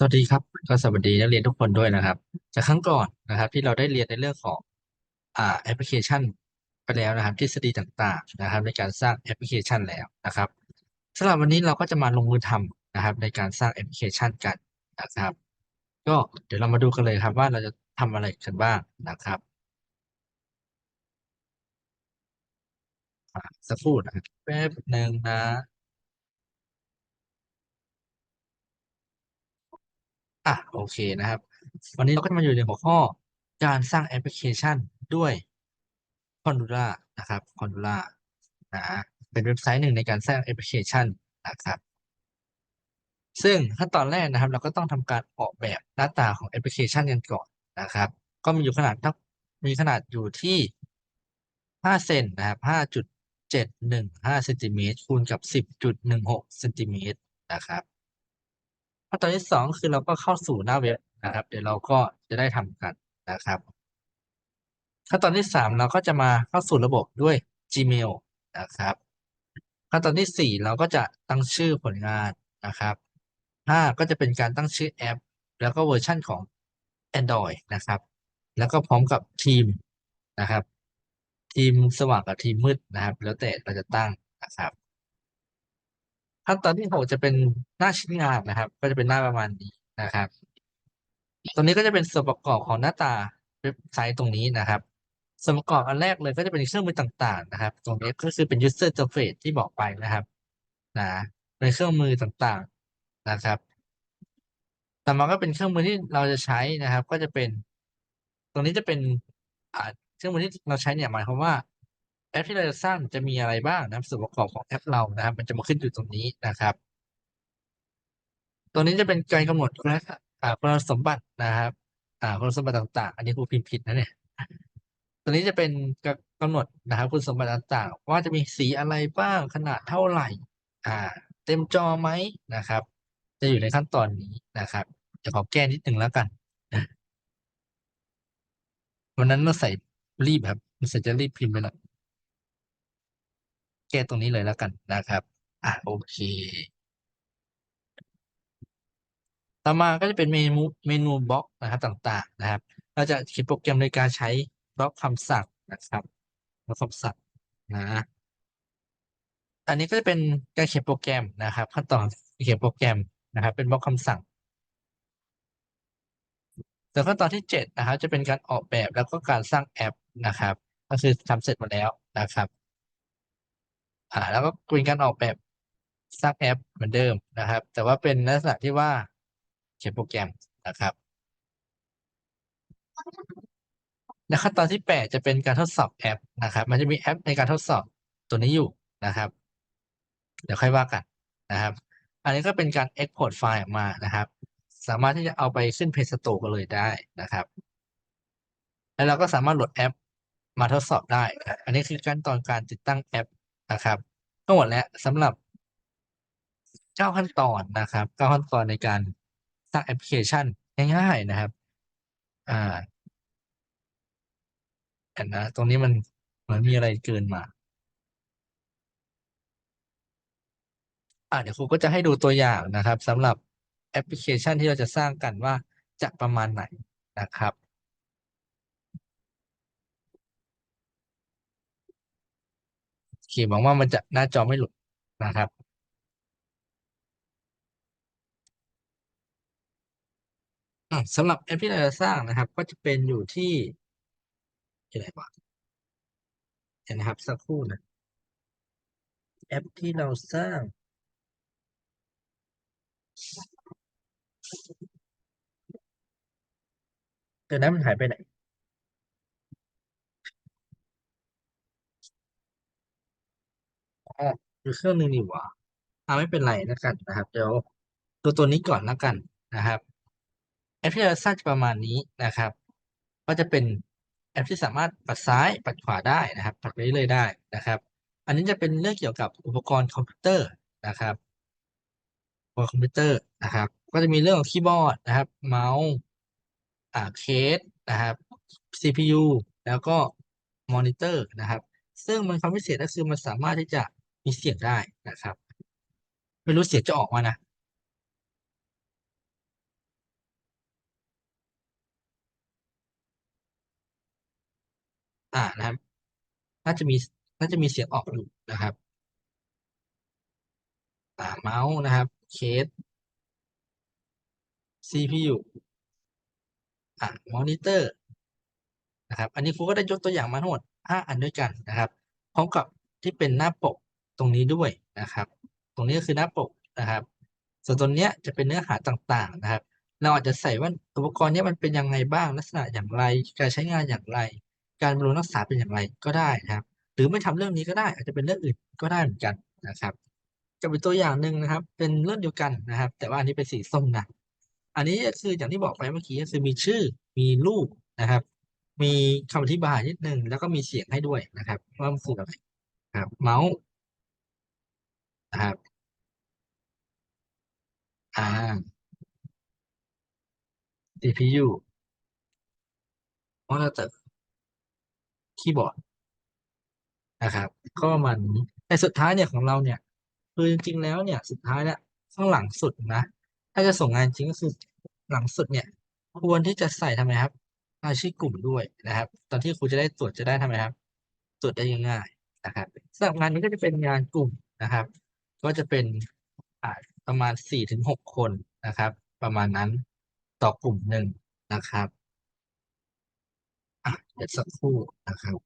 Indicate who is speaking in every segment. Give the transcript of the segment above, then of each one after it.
Speaker 1: สวัสดีครับก็สวัสดีนักเรียนทุกคนด้วยนะครับ จากครั้งก่อนนะครับ ที่เราได้เรียนในเรื่องของอ่าแอปพลิเคชันไปแล้วนะครับทฤษฎีต่างๆนะครับ ในการสร้างแอปพลิเคชันแล้วนะครับสำหรับวันนี้เราก็จะมาลงมือทำนะครับ ในการสร้างแอปพลิเคชันกันนะครับ ก็เดี๋ยวเรามาดูกันเลยครับว่าเราจะทำอะไรกันบ้างนะครับสักครู่นะแป๊บหนึ่งนะ อะโอเคนะครับ วันนี้เราก็จะมาอยู่ในหัวข้อการสร้างแอปพลิเคชันด้วยคอนดูล่านะครับคอนดูล่านะเป็นเว็บไซต์หนึ่งในการสร้างแอปพลิเคชันนะครับ ซึ่งขั้นตอนแรกนะครับ เราก็ต้องทำการออกแบบหน้าตาของแอปพลิเคชันกันก่อนนะครับ ก็มีอยู่ขนาดทั้งมีขนาดอยู่ที่5เซนนะครับ5.715เซนติเมตรคูณกับ 10.16เซนติเมตรนะครับ ขั้นตอนที่2คือเราก็เข้าสู่หน้าเว็บนะครับ เดี๋ยวเราก็จะได้ทำกันนะครับขั้นตอนที่3เราก็จะมาเข้าสู่ระบบด้วย Gmail นะครับขั้นตอนที่สี่เราก็จะตั้งชื่อผลงานนะครับห้าก็จะเป็นการตั้งชื่อแอป แล้วก็เวอร์ชั่นของ Android นะครับ แล้วก็พร้อมกับทีมนะครับ ทีมสว่างกับทีมมืดนะครับ แล้วแต่เราจะตั้งนะครับ ขั้นตอนที่หกจะเป็นหน้าชิ้นงานนะครับ ก็จะเป็นหน้าประมาณนี้นะครับ ตรงนี้ก็จะเป็นส่วนประกอบของหน้าตาเว็บไซต์ตรงนี้นะครับส่วนประกอบอันแรกเลยก็จะเป็นเครื่องมือต่างๆ นะครับ ตรงนี้ก็คือเป็น user interface ที่บอกไปนะครับนะเป็นเครื่องมือต่างๆนะครับต่อมาก็เป็นเครื่องมือที่เราจะใช้นะครับ ก็จะเป็น ตรงนี้จะเป็นเครื่องมือที่เราใช้เนี่ยหมายความว่า แอปที่เราจะสร้างจะมีอะไรบ้างนะครับส่วนประกอบของแอปเรานะครับ มันจะมาขึ้นอยู่ตรงนี้นะครับ ตัวนี้จะเป็นการกำหนดคุณอ่าคุณสมบัตินะครับอ่าคุณสมบัติต่างๆ อันนี้ครูพิมพ์ผิดนะเนี่ยตัวนี้จะเป็นกำหนดนะครับ คุณสมบัติต่างๆ ว่าจะมีสีอะไรบ้างขนาดเท่าไหร่ อ่า เต็มจอไหมนะครับ จะอยู่ในขั้นตอนนี้นะครับจะขอแก้นิดนึงแล้วกันวันนั้นเราใส่รีบครับมันใส่จะรีบพิมพ์ไปหน่อย แก้ตรงนี้เลยแล้วกันนะครับ อ่าโอเค ต่อมาก็จะเป็นเมนูเมนูบล็อกนะครับต่างๆนะครับ เราจะเขียนโปรแกรมในการใช้บล็อกคำสั่งนะครับบล็อกคำสั่งนะอันนี้ก็จะเป็นการเขียนโปรแกรมนะครับ ขั้นตอนเขียนโปรแกรมนะครับ เป็นบล็อกคำสั่งส่วนขั้นตอนที่เจ็ดนะครับจะเป็นการออกแบบแล้วก็การสร้างแอปนะครับ ก็คือทำเสร็จหมดแล้วนะครับ อ่าแล้วก็เป็นการออกแบบสร้างแอปเหมือนเดิมนะครับ แต่ว่าเป็นลักษณะที่ว่าเขียนโปรแกรมนะครับในขั้นตอนที่แปดจะเป็นการทดสอบแอปนะครับ มันจะมีแอปในการทดสอบตัวนี้อยู่นะครับ เดี๋ยวค่อยว่ากันนะครับ อันนี้ก็เป็นการ Export ไฟล์ออกมานะครับ สามารถที่จะเอาไปขึ้น Play Store กันเลยได้นะครับ แล้วเราก็สามารถโหลดแอปมาทดสอบได้ อันนี้คือขั้นตอนการติดตั้งแอป นะครับทั้งหมดแล้วสำหรับเก้าขั้นตอนนะครับเก้าขั้นตอนในการสร้างแอปพลิเคชันง่ายๆนะครับ อ่าเห็นนะ ตรงนี้มันเหมือนมีอะไรเกินมา อ่าเดี๋ยวครูก็จะให้ดูตัวอย่างนะครับสำหรับแอปพลิเคชันที่เราจะสร้างกันว่าจะประมาณไหนนะครับโอเค หวังว่ามันจะหน้าจอไม่หลุดนะครับ สำหรับแอปที่เราจะสร้างนะครับ ก็จะเป็นอยู่ที่ที่ไหนวะเห็นนะครับ สักครู่นะ แอปที่เราสร้าง เดี๋ยวนั้นมันหายไปไหนอ๋ ออยู่เครื่องหนึ่งนี่หว่าอ่าไม่เป็นไรแล้วกันนะครับ เดี๋ยวตัวตัวนี้ก่อนแล้วกันนะครับแอปที่เราสร้างจะประมาณนี้นะครับ ก็จะเป็นแอปที่สามารถปัดซ้ายปัดขวาได้นะครับ ปัดไปเรื่อยๆได้นะครับ อันนี้จะเป็นเรื่องเกี่ยวกับอุปกรณ์คอมพิวเตอร์นะครับอุปกรณ์คอมพิวเตอร์นะครับ ก็จะมีเรื่องของคีย์บอร์ดนะครับ เมาส์อ่าเคสนะครับ CPU แล้วก็มอนิเตอร์นะครับ ซึ่งมันความพิเศษก็คือมันสามารถที่จะ มีเสียงได้นะครับ ไม่รู้เสียงจะออกมานะอ่านะครับน่าจะมีน่าจะมีเสียงออกอยู่นะครับอ่าเมาส์นะครับเคส CPU อ่ามอนิเตอร์นะครับ อันนี้ครูก็ได้ยกตัวอย่างมาทั้งหมด5อันด้วยกันนะครับพร้อมกับที่เป็นหน้าปก ตรงนี้ด้วยนะครับ ตรงนี้ก็คือหน้าปกนะครับ ส่วนตรงนี้จะเป็นเนื้อหาต่างๆนะครับ เราอาจจะใส่ว่าอุปกรณ์นี้มันเป็นยังไงบ้างลักษณะอย่างไร การใช้งานอย่างไร การบำรุงรักษาเป็นอย่างไรก็ได้นะครับ หรือไม่ทำเรื่องนี้ก็ได้ อาจจะเป็นเรื่องอื่นก็ได้เหมือนกันนะครับ จะเป็นตัวอย่างหนึ่งนะครับ เป็นเรื่องเดียวกันนะครับ แต่ว่าอันนี้เป็นสีส้มนะอันนี้คืออย่างที่บอกไปเมื่อกี้ก็คือมีชื่อมีรูปนะครับ มีคำอธิบายนิดนึงแล้วก็มีเสียงให้ด้วยนะครับว่ามันคืออะไรครับเมาส์ ครับอ่า CPU มอนิเตอร์คีย์บอร์ด นะครับ ก็มาณนี้แต่สุดท้ายเนี่ยของเราเนี่ย คือจริง ๆ แล้วเนี่ย สุดท้ายแล้ว ข้างหลังสุดนะ ถ้าจะส่งงานจริง ก็คือหลังสุดเนี่ย ควรที่จะใส่ทำไมครับ รายชื่อกลุ่มด้วยนะครับ ตอนที่ครูจะได้ตรวจจะได้ทำไมครับ ตรวจได้ง่าย ๆ นะครับสำหรับงานนี้ก็จะเป็นงานกลุ่มนะครับ ก็จะเป็นประมาณสี่ถึงหกคนนะครับ ประมาณนั้นต่อกลุ่มหนึ่งนะครับเดี๋ยวสักครู่นะครับ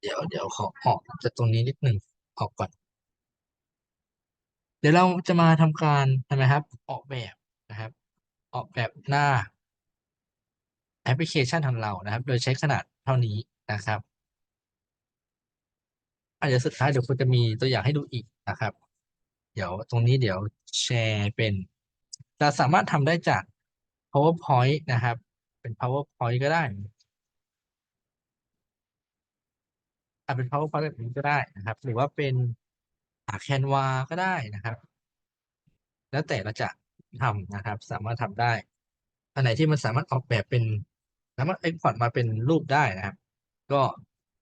Speaker 1: เดี๋ยวเดี๋ยวขอออกจากตรงนี้นิดหนึ่งออกก่อน เดี๋ยวเราจะมาทำการทำไมครับ ออกแบบนะครับ ออกแบบหน้าแอปพลิเคชันของเรานะครับ โดยใช้ขนาดเท่านี้นะครับ อาจจะสุดท้ายเดี๋ยวคุณจะมีตัวอย่างให้ดูอีกนะครับ เดี๋ยวตรงนี้เดี๋ยวแชร์เป็น เราสามารถทำได้จาก PowerPoint นะครับ เป็น PowerPoint ก็ได้อาจเป็น PowerPoint แบบนี้ก็ได้นะครับ หรือว่าเป็นอา Canva ก็ได้นะครับ แล้วแต่เราจะทำนะครับ สามารถทำได้ อันไหนที่มันสามารถออกแบบเป็นสามารถ export มาเป็นรูปได้นะครับ ก็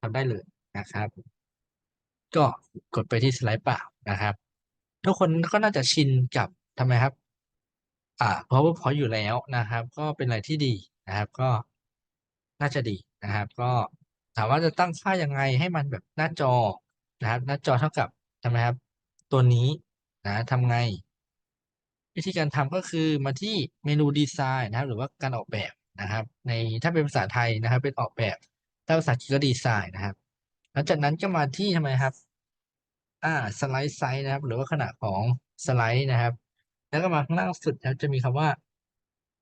Speaker 1: ทำได้เลยนะครับ ก็กดไปที่สไลด์เปล่านะครับ ทุกคนก็น่าจะชินกับทำไมครับ อ่า PowerPoint อยู่แล้วนะครับ ก็เป็นอะไรที่ดีนะครับ ก็น่าจะดีนะครับ ก็ถามว่าจะตั้งค่ายังไงให้มันแบบหน้าจอนะครับ หน้าจอเท่ากับทำไมครับ ตัวนี้นะทำไง วิธีการทำก็คือมาที่เมนูดีไซน์นะครับ หรือว่าการออกแบบนะครับ ในถ้าเป็นภาษาไทยนะครับ เป็นออกแบบถ้าภาษาอังกฤษก็ดีไซน์นะครับ หลังจากนั้นก็มาที่ทำไมครับ อ่าสไลด์ไซส์นะครับ หรือว่าขนาดของสไลด์นะครับ แล้วก็มาข้างล่างสุดนะครับจะมีคำว่า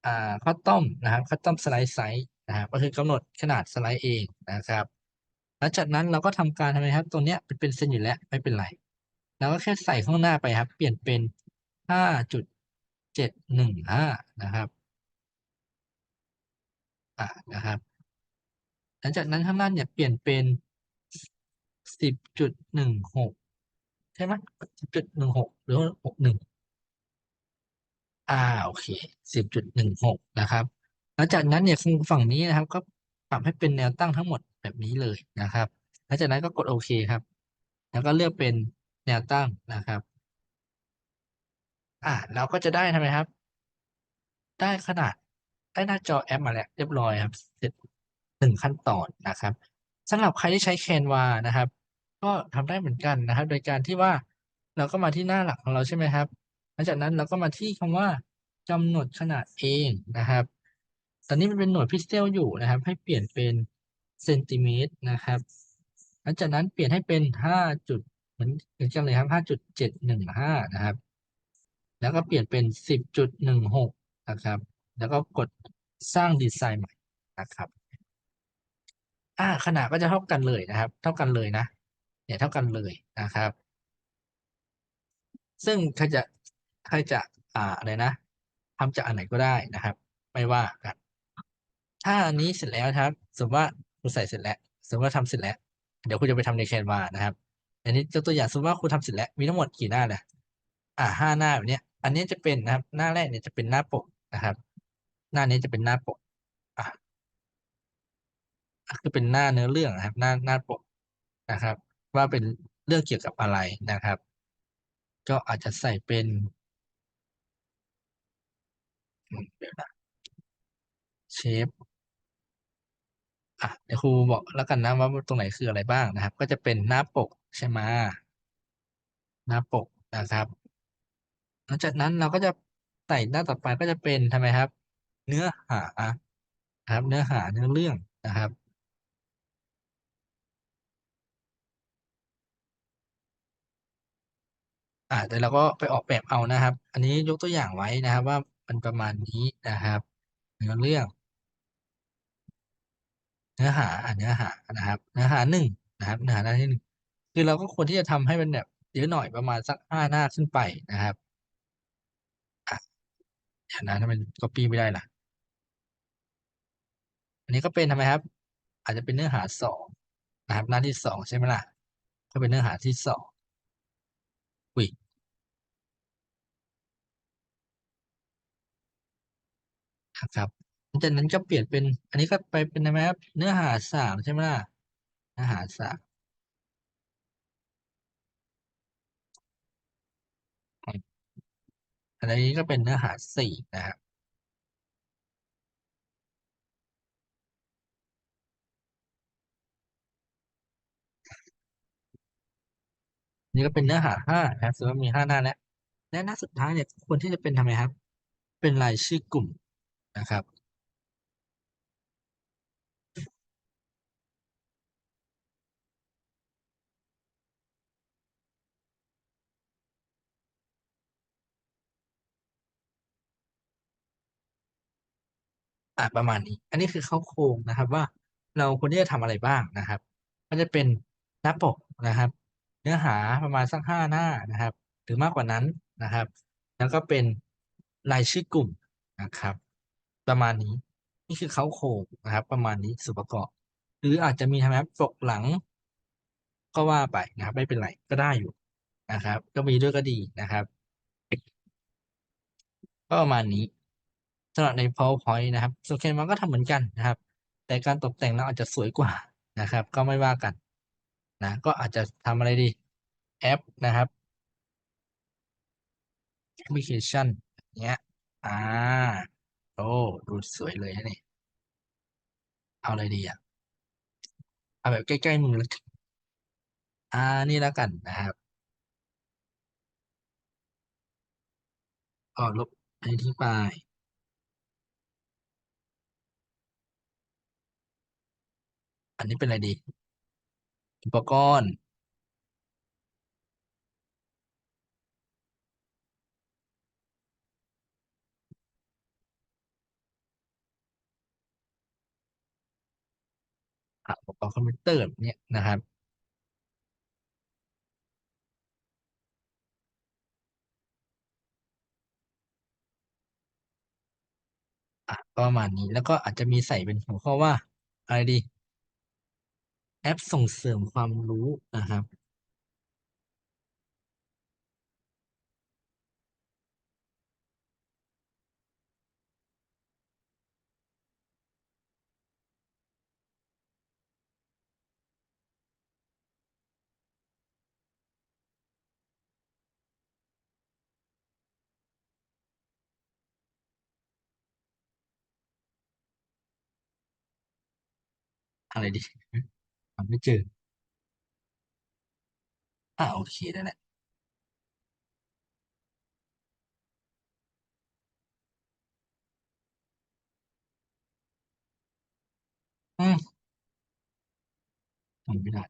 Speaker 1: อ่าคัสตอมนะครับคัสตอมสไลด์ไซส์นะครับก็คือกำหนดขนาดสไลด์เองนะครับหลังจากนั้นเราก็ทำการทำไมครับ ตัวเนี้ยเป็นเป็นเส้นอยู่แล้วไม่เป็นไรเราก็แค่ใส่ข้างหน้าไปครับ เปลี่ยนเป็นห้าจุดเจ็ดหนึ่งห้านะครับอ่านะครับ หลังจากนั้นข้างล่างเนี่ยเปลี่ยนเป็นสิบจุดหนึ่งหก ใช่ไหมสิบจุดหนึ่งหกหรือหกหนึ่งอ่าโอเคสิบจุดหนึ่งหกนะครับหลังจากนั้นเนี่ยฝั่งนี้นะครับ ก็ปรับให้เป็นแนวตั้งทั้งหมดแบบนี้เลยนะครับหลังจากนั้นก็กดโอเคครับ แล้วก็เลือกเป็นแนวตั้งนะครับ อ่าเราก็จะได้ทำไมครับ ได้ขนาดได้หน้าจอแอปมาแล้วเรียบร้อยครับเสร็จหนึ่งขั้นตอนนะครับสำหรับใครที่ใช้ Canva นะครับ ก็ทำได้เหมือนกันนะครับ โดยการที่ว่าเราก็มาที่หน้าหลักของเราใช่ไหมครับหลังจากนั้นเราก็มาที่คำว่ากำหนดขนาดเองนะครับ ตอนนี้มันเป็นหน่วยพิกเซลอยู่นะครับ ให้เปลี่ยนเป็นเซนติเมตรนะครับ หลังจากนั้นเปลี่ยนให้เป็นห้าจุดเหมือนเหมือนกันเลยครับห้าจุดเจ็ดหนึ่งห้านะครับ แล้วก็เปลี่ยนเป็นสิบจุดหนึ่งหกนะครับ แล้วก็กดสร้างดีไซน์ใหม่นะครับ อ่าขนาดก็จะเท่ากันเลยนะครับ เท่ากันเลยนะ เนี่ยเท่ากันเลยนะครับ ซึ่งใครจะใครจะอ่าอะไรนะทำจากอันไหนก็ได้นะครับ ไม่ว่ากัน ถ้าอันนี้เสร็จแล้วครับ สมมติว่าคุณใส่เสร็จแล้ว สมมติว่าทำเสร็จแล้ว เดี๋ยวคุณจะไปทำในแคนวานะครับ อันนี้ยกตัวอย่างสมมติว่าคุณทำเสร็จแล้วมีทั้งหมดกี่หน้าเลยอ่าห้าหน้าแบบเนี้ยอันนี้จะเป็นนะครับ หน้าแรกเนี่ยจะเป็นหน้าปกนะครับ หน้านี้จะเป็นหน้าปกอะคือเป็นหน้าเนื้อเรื่องนะครับ หน้าหน้าปกนะครับ ว่าเป็นเรื่องเกี่ยวกับอะไรนะครับ ก็อาจจะใส่เป็นเชฟอะเดี๋ยวครูบอกแล้วกันนะว่าตรงไหนคืออะไรบ้างนะครับ ก็จะเป็นหน้าปกใช่ไหมหน้าปกนะครับหลังจากนั้นเราก็จะใส่หน้าต่อไปก็จะเป็นทำไมครับ เนื้อหาครับ เนื้อหาเนื้อเรื่องนะครับ อ่าแต่เราก็ไปออกแบบเอานะครับ อันนี้ยกตัวอย่างไว้นะครับ ว่ามันประมาณนี้นะครับเนื้อเรื่อง เนื้อหาอ่าเนื้อหานะครับ เนื้อหาหนึ่งนะครับ เนื้อหาหน้าที่หนึ่งคือเราก็ควรที่จะทำให้มันแบบเยอะหน่อยประมาณสักห้าหน้าขึ้นไปนะครับอะอย่างนั้นถ้ามันก็ปีไม่ได้ล่ะ อันนี้ก็เป็นทำไมครับ อาจจะเป็นเนื้อหาสองนะครับ หน้าที่สองใช่ไหมล่ะก็เป็นเนื้อหาที่สอง อุ้ยนะครับหลังจากนั้นก็เปลี่ยนเป็น อันนี้ก็ไปเป็นทำไมครับ เนื้อหาสามใช่ไหมล่ะ เนื้อหาสามอันนี้ก็เป็นเนื้อหาสี่นะครับ นี่ก็เป็นเนื้อหาห้านะครับสมมติว่ามีห้าหน้าแล้วและหน้าสุดท้ายเนี่ยควรที่จะเป็นทำไมครับ เป็นรายชื่อกลุ่มนะครับ อ่าประมาณนี้ อันนี้คือเข้าโครงนะครับว่าเราควรที่จะทำอะไรบ้างนะครับ ก็จะเป็นหน้าปกนะครับ เนื้อหาประมาณสักห้าหน้านะครับ หรือมากกว่านั้นนะครับ แล้วก็เป็นรายชื่อกลุ่มนะครับ ประมาณนี้นี่คือเขาโครงนะครับ ประมาณนี้ส่วนประกอบ หรืออาจจะมีทำไมครับปกหลัง ก็ว่าไปนะครับ ไม่เป็นไรก็ได้อยู่นะครับ ก็มีด้วยก็ดีนะครับก็ประมาณนี้สำหรับใน PowerPoint นะครับส่วน Canva ก็ทำเหมือนกันนะครับ แต่การตกแต่งเราอาจจะสวยกว่านะครับ ก็ไม่ว่ากัน นะก็อาจจะทำอะไรดีแอปนะครับแอปพลิเคชันเนี้ย อ่า โอ้ดูสวยเลยนะนี่ เอาอะไรดีอะ เอาแบบใกล้ๆมือแล้วกันอ่านี่แล้วกันนะครับอ๋อลบอันนี้ทิ้งไปอันนี้เป็นอะไรดี อุปกรณ์อะอุปกรณ์คอมพิวเตอร์เนี่ยนะครับอะประมาณนี้แล้วก็อาจจะมีใส่เป็นหัวข้อว่า อะไรดี แอปส่งเสริมความรู้นะครับ อะไรดี หาไม่เจอ อ่าโอเคได้แหละ อืมทำไม่ได้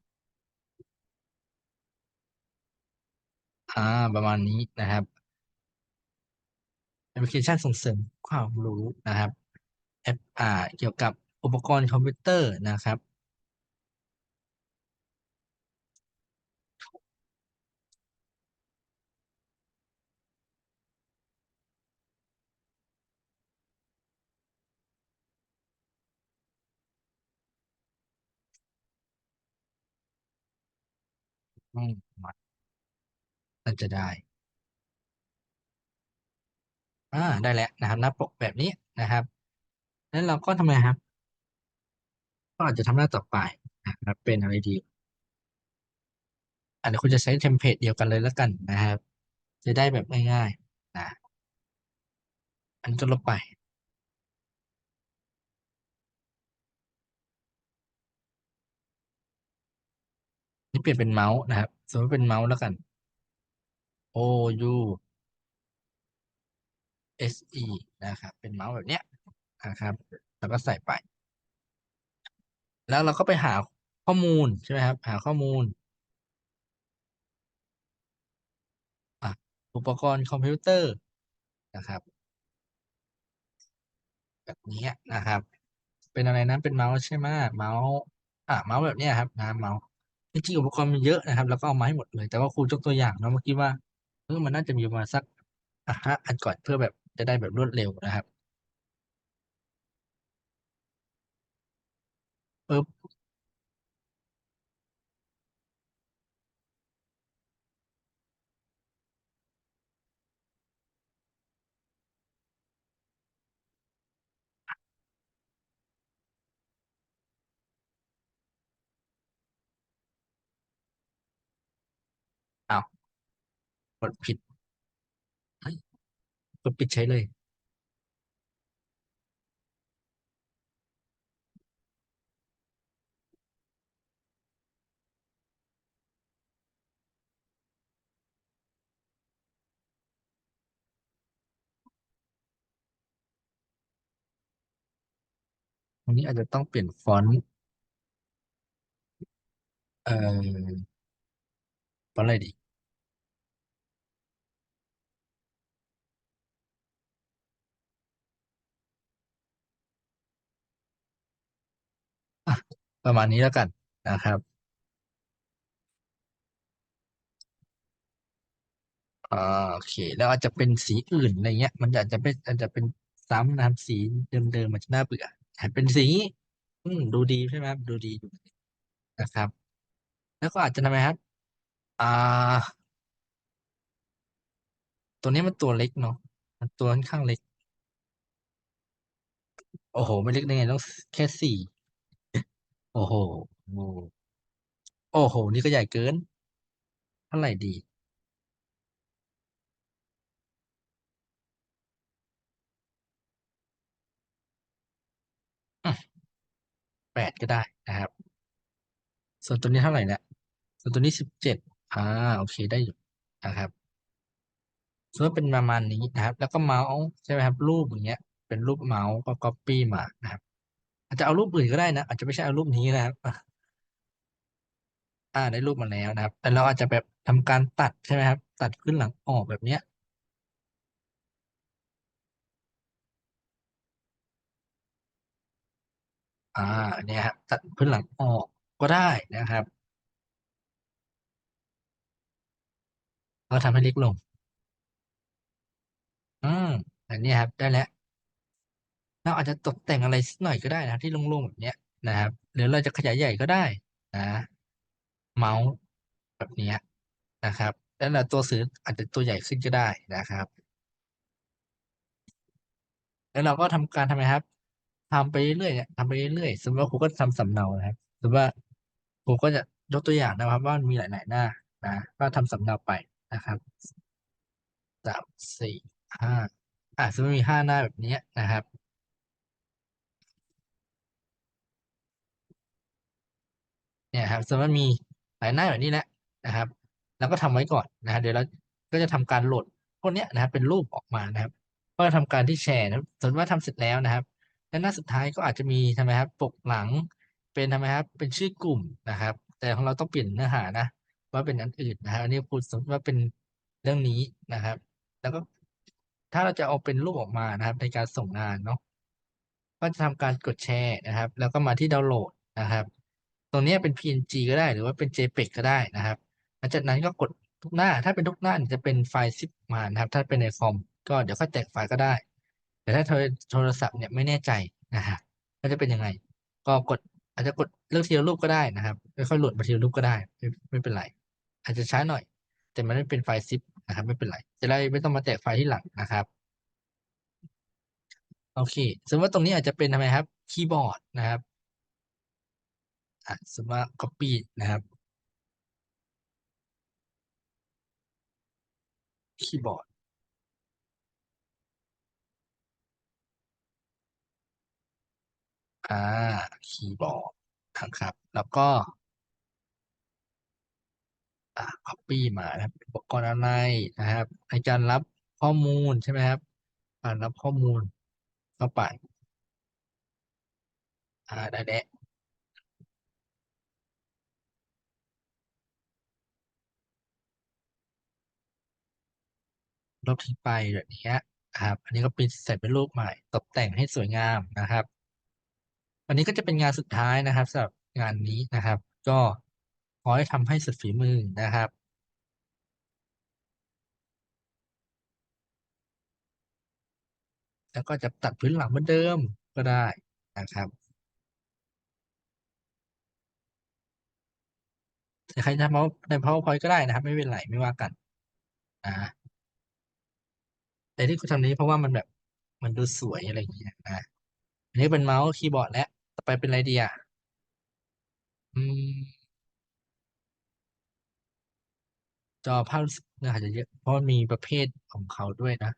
Speaker 1: อ่า ประมาณนี้นะครับ แอปพลิเคชันส่งเสริมความรู้นะครับแอปอ่าเกี่ยวกับอุปกรณ์คอมพิวเตอร์นะครับ อืมมันจะได้ อ่า ได้แล้วนะครับ หน้าปกแบบนี้นะครับ แล้วเราก็ทำไมครับ ก็อาจจะทำหน้าต่อไปนะครับเป็นอะไรดีอันนี้คุณจะใช้เทมเพลตเดียวกันเลยแล้วกันนะครับ จะได้แบบง่ายๆนะอันนี้ก็ลบไป เปลี่ยนเป็นเมาส์นะครับ สมมติเป็นเมาส์แล้วกัน O U S E นะครับ เป็นเมาส์แบบเนี้ยนะครับ แล้วก็ใส่ไป แล้วเราก็ไปหาข้อมูลใช่ไหมครับ หาข้อมูลอะอุปกรณ์คอมพิวเตอร์นะครับ แบบนี้นะครับ เป็นอะไรนะเป็นเมาส์ใช่ไหมเมาส์อะเมาส์แบบเนี้ยครับนะเมาส์ จริงๆอุปกรณ์มันเยอะนะครับ แล้วก็เอามาให้หมดเลย แต่ว่าครูยกตัวอย่างเนาะเมื่อกี้ว่าเออมันน่าจะมีประมาณสักอะห้าอันก่อนเพื่อแบบจะได้แบบรวดเร็วนะครับ กดผิดกดปิดใช้เลยวันนี้อาจจะต้องเปลี่ยนฟอนต์ เอ่อฟอนต์อะไรดีอะ ประมาณนี้แล้วกันนะครับอ่าโอเค แล้วอาจจะเป็นสีอื่นอะไรเงี้ย มันอาจจะเป็นอาจจะเป็นซ้ำนะครับสีเดิมๆมันจะน่าเบื่อแต่เป็นสีอืมดูดีใช่ไหมครับดูดีอยู่นะครับ แล้วก็อาจจะทำไมครับอ่า ตัวนี้มันตัวเล็กเนาะมันตัวค่อนข้างเล็ก โอ้โห ไม่เล็กได้ไงต้องแค่สี่ โอ้โหโอ้โห โอ้โห นี่ก็ใหญ่เกิน เท่าไหร่ดีอืมแปดก็ได้นะครับ ส่วนตัวนี้เท่าไหร่เนี่ยส่วนตัวนี้สิบเจ็ดอ่า โอเคได้อยู่นะครับส่วนเป็นประมาณนี้นะครับ แล้วก็เมาส์ใช่ไหมครับ รูปอย่างเงี้ย เป็นรูปเมาส์ก็ก๊อปปี้มานะครับ อาจจะเอารูปอื่นก็ได้นะ อาจจะไม่ใช่เอารูปนี้นะครับ อ่าได้รูปมาแล้วนะครับ แต่เราอาจจะแบบทำการตัดใช่ไหมครับ ตัดขึ้นหลังออกแบบเนี้ยอ่าเนี่ยครับตัดพื้นหลังออกก็ได้นะครับก็ทำให้เล็กลง อืมอันนี้ครับได้แล้ว เราอาจจะตกแต่งอะไรสักหน่อยก็ได้นะที่โล่งๆแบบเนี้ยนะครับ หรือเราจะขยายใหญ่ก็ได้นะเมาส์แบบนี้นะครับ แล้วเราตัวสื่ออาจจะตัวใหญ่ขึ้นก็ได้นะครับ แล้วเราก็ทำการทำไมครับทำไปเรื่อยๆทำไปเรื่อยๆสมมติว่าครูก็ทำสำเนานะครับสมมติว่าครูก็จะยกตัวอย่างนะครับ ว่ามันมีหลายๆหน้านะก็ทำสำเนาไปนะครับสามสี่ห้าอะสมมติมีห้าหน้าแบบนี้นะครับ เนี่ยครับสมมติมีหลายหน้าแบบนี้แหละนะครับ แล้วก็ทำไว้ก่อนนะครับเดี๋ยวเราก็จะทำการโหลดพวกเนี้ยนะครับเป็นรูปออกมานะครับก็ทำการที่แชร์นะสมมติว่าทำเสร็จแล้วนะครับและหน้าสุดท้ายก็อาจจะมีทำไมครับปกหลังเป็นทำไมครับเป็นชื่อกลุ่มนะครับ แต่ของเราต้องเปลี่ยนเนื้อหานะ ว่าเป็นอันอื่นนะครับอันนี้พูดสมมติว่าเป็นเรื่องนี้นะครับ แล้วก็ถ้าเราจะเอาเป็นรูปออกมานะครับ ในการส่งงานเนาะก็จะทำการกดแชร์นะครับ แล้วก็มาที่ดาวน์โหลดนะครับ ตรงนี้เป็น PNG ก็ได้หรือว่าเป็น JPEG ก็ได้นะครับหลังจากนั้นก็กดทุกหน้า ถ้าเป็นทุกหน้าจะเป็นไฟล์ซิปมานะครับ ถ้าเป็นในคอมก็เดี๋ยวค่อยแตกไฟล์ก็ได้ แต่ถ้าโทรศัพท์เนี่ยไม่แน่ใจนะฮะก็จะเป็นยังไง ก็กดอาจจะกดเลือกทีละรูปก็ได้นะครับค่อยๆโหลดมาทีละรูปก็ได้ไม่ไม่เป็นไร อาจจะช้าหน่อย แต่มันไม่เป็นไฟล์ซิปนะครับไม่เป็นไร จะได้ไม่ต้องมาแตกไฟล์ที่หลังนะครับโอเคสมมติว่าตรงนี้อาจจะเป็นทำไมครับคีย์บอร์ดนะครับ สมมติว่า copy นะครับคีย์บอร์ดอ่าคีย์บอร์ดนะครับ แล้วก็ อ่า copy มานะครับอุปกรณ์อะไรนะครับ ในการรับข้อมูลใช่ไหมครับการรับข้อมูลเข้าไปอ่าได้แล้ว ลบทิ้งไปแบบนี้ครับอันนี้ก็เป็นเสร็จเป็นรูปใหม่ตกแต่งให้สวยงามนะครับ อันนี้ก็จะเป็นงานสุดท้ายนะครับสำหรับงานนี้นะครับ ก็ขอให้ทำให้สุดฝีมือนะครับแล้วก็จะตัดพื้นหลังเหมือนเดิมก็ได้นะครับแต่ใครจะทำใน PowerPoint ก็ได้นะครับ ไม่เป็นไรไม่ว่ากันนะ แต่ที่คุณทำนี้เพราะว่ามันแบบมันดูสวยอะไรอย่างเงี้ยนะอันนี้เป็นเมาส์คีย์บอร์ดแล้วต่อไปเป็นอะไรดีอะอืมจอภาพน่าจะเยอะเพราะมีประเภทของเขาด้วยนะ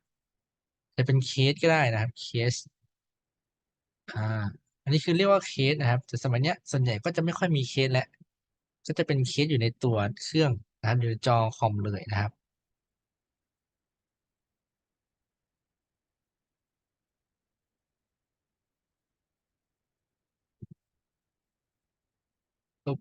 Speaker 1: จะเป็นเคสก็ได้นะครับเคสอ่า อันนี้คือเรียกว่าเคสนะครับ แต่สมัยเนี้ยส่วนใหญ่ก็จะไม่ค่อยมีเคสแล้วก็จะเป็นเคสอยู่ในตัวเครื่องนะครับอยู่ในจอคอมเลยนะครับปุ๊บ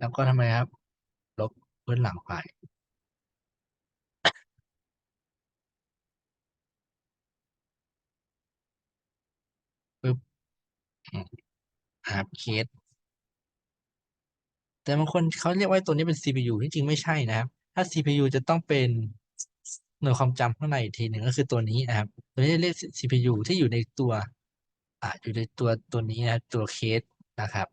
Speaker 1: แล้วก็ทำไมครับ ลบพื้นหลังไปปุ๊บครับเคสแต่บางคนเขาเรียกว่าตัวนี้เป็น CPU ที่จริงไม่ใช่นะครับ ถ้า CPU จะต้องเป็นหน่วยความจำข้างในอีกทีหนึ่งก็คือตัวนี้นะครับ ตัวนี้เรียก CPU ที่อยู่ในตัว อ่าอยู่ในตัวตัวนี้นะตัวเคสนะครับ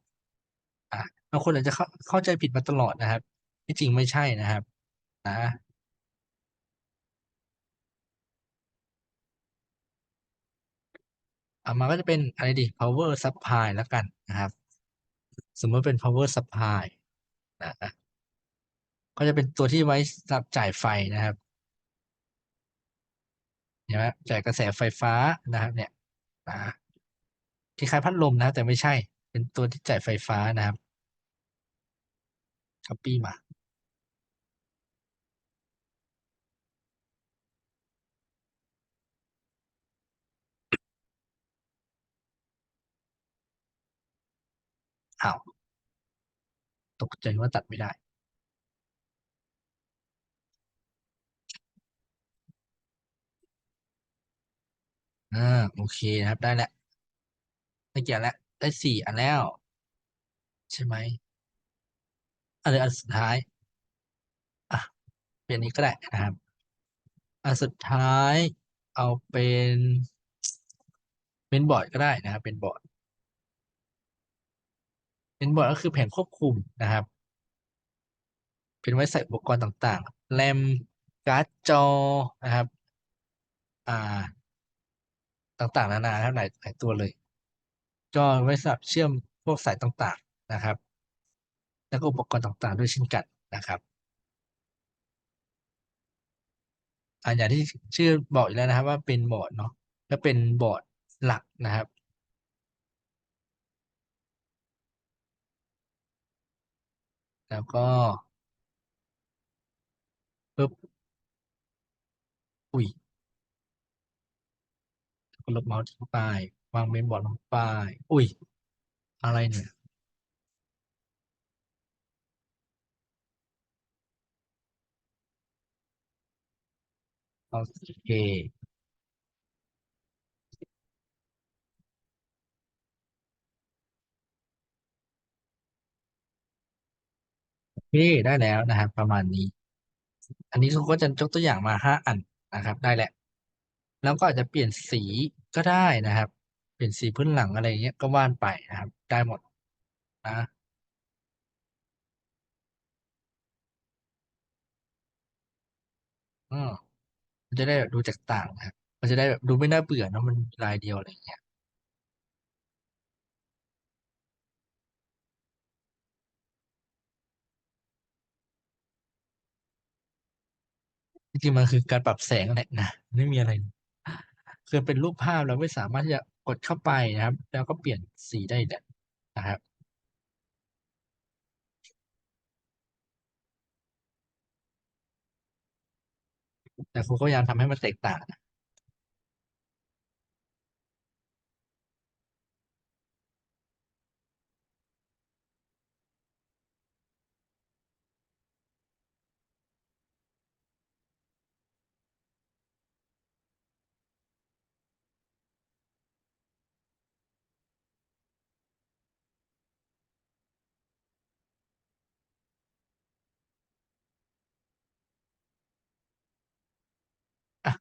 Speaker 1: อ่าางคนอาจจะเข้าเข้าใจผิดมาตลอดนะครับ ที่จริงไม่ใช่นะครับนะเอามาก็จะเป็นอะไรดี power supply แล้วกันนะครับ สมมติเป็น power supply นะก็จะเป็นตัวที่ไว้สำหรับจ่ายไฟนะครับเห็นไหมจ่ายกระแสไฟฟ้านะครับ เนี่ยนะคล้ายพัดลมนะแต่ไม่ใช่ เป็นตัวที่จ่ายไฟฟ้านะครับ copy มา อ้าว ตกใจว่าตัดไม่ได้อ่าโอเคนะครับได้แล้วได้กี่อันแล้วได้สี่อันแล้ว ใช่ไหม อันอันสุดท้ายอะเป็นนนี้ก็ได้นะครับ อันสุดท้ายเอาเป็นเป็นบอร์ดก็ได้นะครับ เป็นบอร์ดเป็นบอร์ดก็คือแผงควบคุมนะครับ เป็นไว้ใส่อุปกรณ์ต่างๆ แรมการ์ดจอนะครับ อ่า ต่างๆ นานาครับหลายหลายตัวเลย ก็ไว้สำหรับเชื่อมพวกสายต่างๆนะครับ แล้วก็อุปกรณ์ต่างๆ ด้วยเช่นกันนะครับอ่าอย่างที่ชื่อบอกอยู่แล้วนะครับ ว่าเป็นบอร์ดเนาะและเป็นบอร์ดหลักนะครับแล้วก็ปึ๊บอุ้ยก็ลบเมาส์ทิ้งไปวางเมนบอร์ดลงไป อุ้ย อะไรเนี่ย เค โอเค ได้แล้วนะครับ ประมาณนี้ อันนี้เขาก็จะยกตัวอย่างมาห้าอันนะครับ ได้แหละ แล้วก็อาจจะเปลี่ยนสีก็ได้นะครับ เปลี่ยนสีพื้นหลังอะไรเงี้ยก็ว่านไปนะครับ ได้หมดนะอืม มันจะได้แบบดูจากต่างนะครับมันจะได้แบบดูไม่น่าเบื่อเนอะมันลายเดียวอะไรอย่างเงี้ยจริงๆมันคือการปรับแสงแหละนะไม่มีอะไรคือเป็นรูปภาพเราไม่สามารถที่จะกดเข้าไปนะครับ แล้วก็เปลี่ยนสีได้แหละนะครับ แต่ครูก็พยายามทำให้มันแตกต่างนะ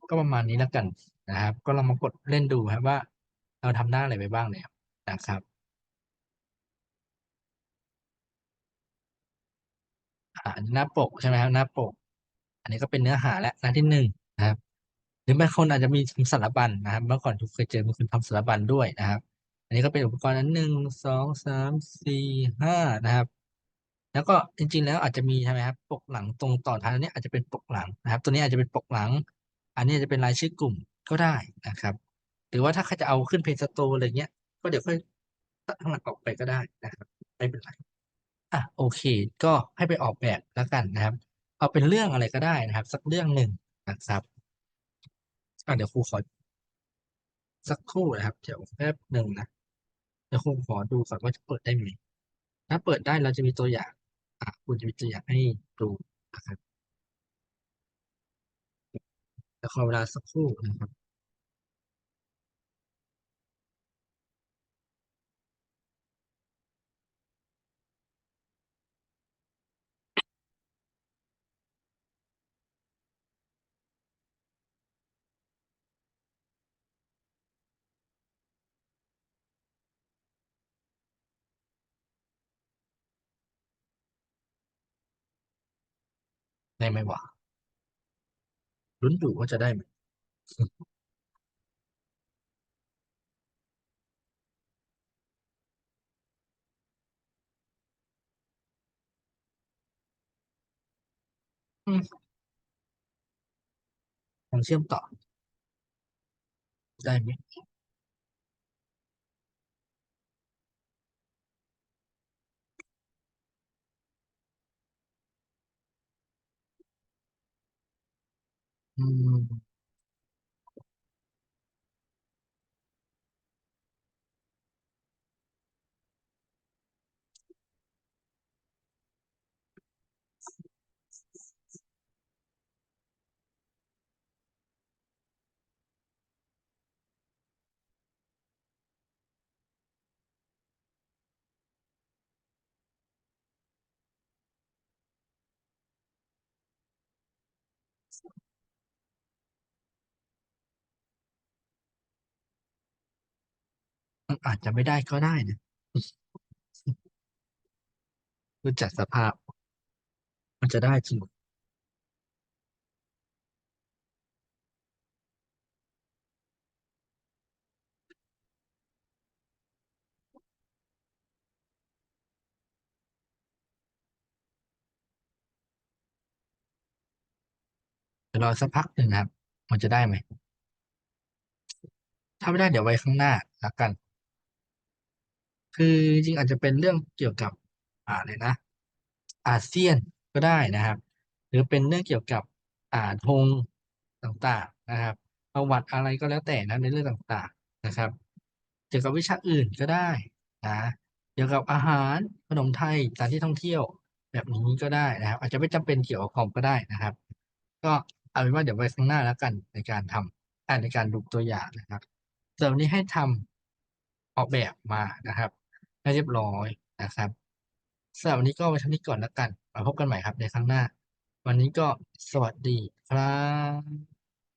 Speaker 1: ก็ประมาณนี้แล้วกันนะครับ ก็ลองมากดเล่นดูครับว่า เราทำหน้าอะไรไปบ้างแล้วนะครับอันนี้หน้าปกใช่ไหมครับหน้าปก อันนี้ก็เป็นเนื้อหาและหน้าที่หนึ่งนะครับ หรือบางคนอาจจะมีทำสารบัญนะครับ เมื่อก่อนทุกเคยเจอมีคนทำสารบัญด้วยนะครับ อันนี้ก็เป็นอุปกรณ์นั้นหนึ่งสองสามสี่ห้านะครับ แล้วก็จริง ๆ แล้วอาจจะมีใช่ไหมครับ ปกหลังตรงต่อท้ายอันนี้อาจจะเป็นปกหลังนะครับ ตัวนี้อาจจะเป็นปกหลัง อันนี้จะเป็นรายชื่อกลุ่มก็ได้นะครับ หรือว่าถ้าใครจะเอาขึ้นเพจสโตร์อะไรเงี้ย ก็เดี๋ยวค่อยตั้งหลังออกไปก็ได้นะครับไม่เป็นไรอะโอเค ก็ให้ไปออกแบบแล้วกันนะครับ เอาเป็นเรื่องอะไรก็ได้นะครับ สักเรื่องหนึ่งนะครับอะเดี๋ยวครูขอสักครู่นะครับ เดี๋ยวแป๊บหนึ่งนะเดี๋ยวคงขอดูก่อนว่าจะเปิดได้ไหมถ้าเปิดได้เราจะมีตัวอย่าง อะคุณจะมีตัวอย่างให้ดูนะครับแต่ข อเวลาสักครู่นะครับได้ไหมวะ ลุ้นอยู่ว่าจะได้ไหมอืมลองเชื่อมต่อ ได้ไหม อื อาจจะไม่ได้ก็ได้นะดูจากสภาพ มันจะได้จริงเดี๋ยวรอสักพักหนึ่งนะครับ มันจะได้ไหม ถ้าไม่ได้เดี๋ยวไว้ข้างหน้าละกัน คือจริงอาจจะเป็นเรื่องเกี่ยวกับอ่าเลยนะ อาเซียนก็ได้นะครับ หรือเป็นเรื่องเกี่ยวกับอ่าธงต่างๆนะครับ ประวัติอะไรก็แล้วแต่นะในเรื่องต่างๆนะครับ เกี่ยวกับวิชาอื่นก็ได้นะเกี่ยวกับอาหารขนมไทยสถานที่ท่องเที่ยวแบบนี้ก็ได้นะครับ อาจจะไม่จำเป็นเกี่ยวกับคอมก็ได้นะครับ ก็เอาเป็นว่าเดี๋ยวไว้ข้างหน้าแล้วกันในการทำอ่าในการดูตัวอย่างนะครับส่วนนนี้ให้ทำออกแบบมานะครับ ให้เรียบร้อยนะครับสำหรับวันนี้ก็ไว้เท่านี้ก่อนแล้วกันมาพบกันใหม่ครับในครั้งหน้า วันนี้ก็สวัสดีครับ